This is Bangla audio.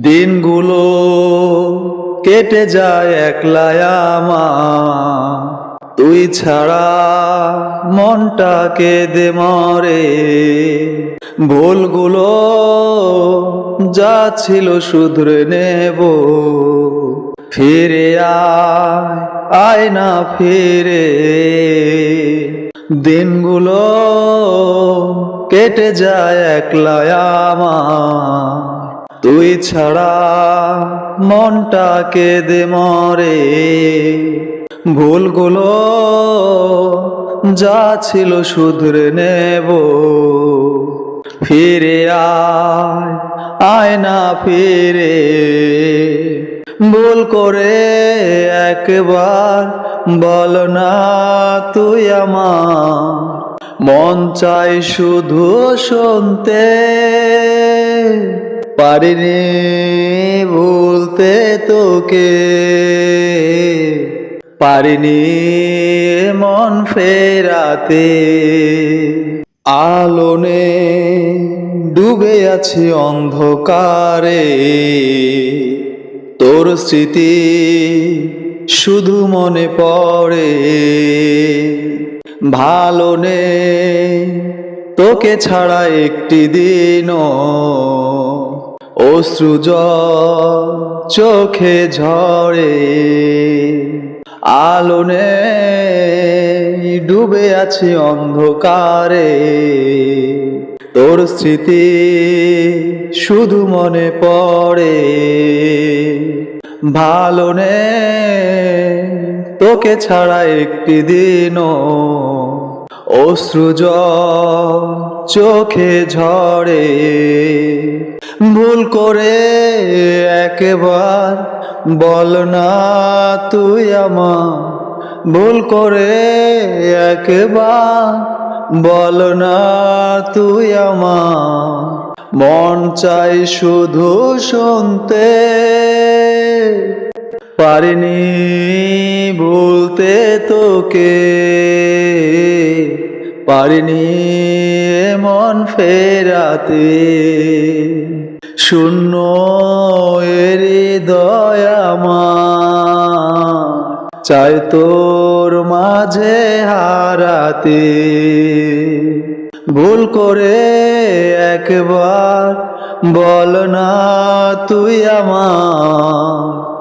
দিনগুলো কেটে যায় একলায় আমার। তুই ছাড়া মনটা কেঁদে মরে। ভুলগুলো যা ছিল শুধরে নেব। ফিরে আয় আয় না ফিরে। দিনগুলো কেটে যায় একলায় আমার। তুই ছাড়া মনটা কেঁদে মরে। ভুলগুলো যা ছিল শুধরে নেব। ফিরে আয় আয় না ফিরে। ভুল করে একবার বল না তুই আমার। মন চাই শুধু শুনতে। পারিনি ভুলতে তোকে। পারিনি মন ফেরাতে। আলোনে ডুবে আছি অন্ধকারে। তোর স্মৃতি শুধু মনে পড়ে। ভালো নে তোকে ছাড়া একটি দিনও অশ্রু জল চোখে ঝরে আলোনে ডুবে আছি অন্ধকারে। তোর স্মৃতি শুধু মনে পড়ে। ভালো নে তোকে ছাড়া একটি দিনও অশ্রু জল চোখে ঝরে। ভুল করে একবার বল না তুই আমার। ভুল করে একবার বল না তুই আমার। মন চাই শুধু শুনতে। পারিনি ভুলতে তোকে। পারিনি মন ফেরাতে, শূন্য হৃদয় আমার, চাই তোর মাঝে হারাতে। ভুল করে একবার বল না তুই আমার